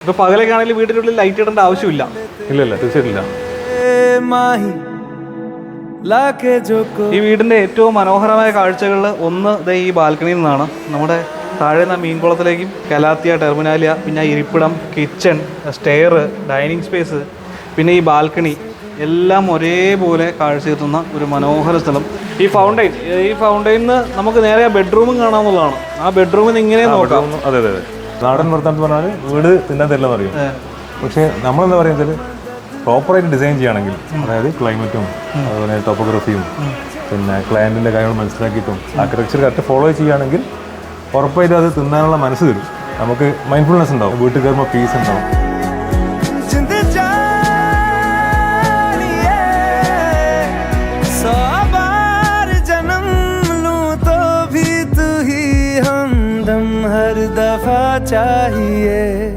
ഇപ്പൊ പകലൊക്കെ ആണെങ്കിൽ വീടിനുള്ളിൽ ലൈറ്റ് ഇടേണ്ട ആവശ്യമില്ല. ഇല്ലല്ല തീർച്ചയായിട്ടില്ല ഈ വീടിന്റെ ഏറ്റവും മനോഹരമായ കാഴ്ചകളിൽ ഒന്ന് ദേ ഈ ബാൽക്കണിയിൽ നിന്നാണ്. നമ്മുടെ താഴെ നിന്ന് മീൻകുളത്തിലേക്കും കലാത്തിയ ടെർമിനാലിയ പിന്നെ ഇരിപ്പിടം കിച്ചൺ സ്റ്റെയർ ഡൈനിങ് സ്പേസ് പിന്നെ ഈ ബാൽക്കണി എല്ലാം ഒരേപോലെ കാഴ്ചയെത്തുന്ന ഒരു മനോഹര സ്ഥലം. ഈ ഫൗണ്ടൈൻ ഈ ഫൗണ്ടൈനിന്ന് നമുക്ക് നേരെ ബെഡ്റൂമും കാണാമെന്നുള്ളതാണ് ആ ബെഡ്റൂമിൽ നിന്ന് ഇങ്ങനെ നോക്കാം. അതെ അതെ. നാടൻ വൃത്തം എന്ന് പറഞ്ഞാൽ വീട് തിന്നാൻ തരില്ലെന്ന് പറയും പക്ഷേ നമ്മളെന്താ പറയുന്നത് പ്രോപ്പറായിട്ട് ഡിസൈൻ ചെയ്യുകയാണെങ്കിൽ അതായത് ക്ലൈമറ്റും അതുപോലെ ടോപ്പോഗ്രഫിയും പിന്നെ ക്ലയന്റിന്റെ കാര്യങ്ങൾ മനസ്സിലാക്കിയിട്ടും ആർക്കിടെക്ചർ കറക്റ്റ് ഫോളോ ചെയ്യുകയാണെങ്കിൽ ഉറപ്പായിട്ട് അത് തിന്നാനുള്ള മനസ്സ് തരും. നമുക്ക് മൈൻഡ്ഫുൾനെസ് ഉണ്ടാവും വീട്ടിൽ കയറുമ്പോൾ പീസ് ഉണ്ടാവും. the चाहिए